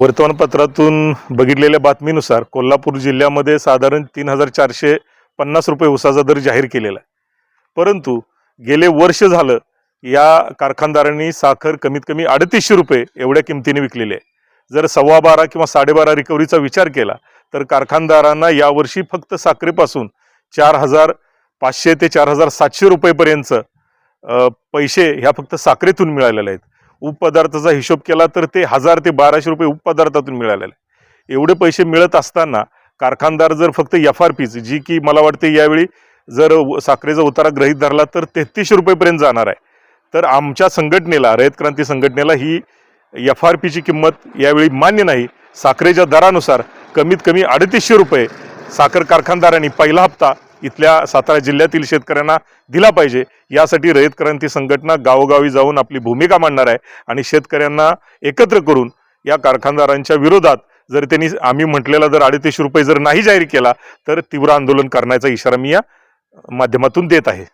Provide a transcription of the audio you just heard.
वर्तमानपत्रातून बघितलेल्या बातमीनुसार कोल्हापूर जिल्ह्यामध्ये साधारण तीन हजार चारशे पन्नास रुपये उसाचा दर जाहीर केलेला आहे. परंतु गेले वर्ष झालं या कारखानदारांनी साखर कमीत कमी अडतीसशे रुपये एवढ्या किमतीने विकलेली आहे. जर सव्वा बारा किंवा साडेबारा रिकव्हरीचा विचार केला तर कारखानदारांना यावर्षी फक्त साखरेपासून चार हजार पाचशे ते चार हजार सातशे रुपयेपर्यंत पैसे ह्या फक्त साखरेतून मिळालेले आहेत. उपपदार्थाचा हिशोब केला तर ते हजार ते बाराशे रुपये उपपदार्थातून मिळालेले आहे. एवढे पैसे मिळत असताना कारखानदार जर फक्त एफ आर पीच जी की मला वाटते यावेळी जर साखरेचा उतारा गृहीत धरला तर तेहतीसशे रुपयेपर्यंत जाणार आहे तर आमच्या संघटनेला रयत क्रांती संघटनेला ही एफ आर पीची किंमत यावेळी मान्य नाही साखरेच्या दरानुसार कमीत कमी अडतीसशे रुपये साखर कारखानदारांनी पहिला हप्ता इथल्या सातारा जिल्ह्यातील शेतकऱ्यांना दिला पाहिजे. यासाठी रयत क्रांती संघटना गावोगावी जाऊन आपली भूमिका मांडणार आहे आणि शेतकऱ्यांना एकत्र करून या कारखानदारांच्या विरोधात जर त्यांनी आम्ही म्हटलेला जर अडतीसशे रुपये जर नाही जाहीर केला तर तीव्र आंदोलन करण्याचा इशारा मी या माध्यमातून देत आहे.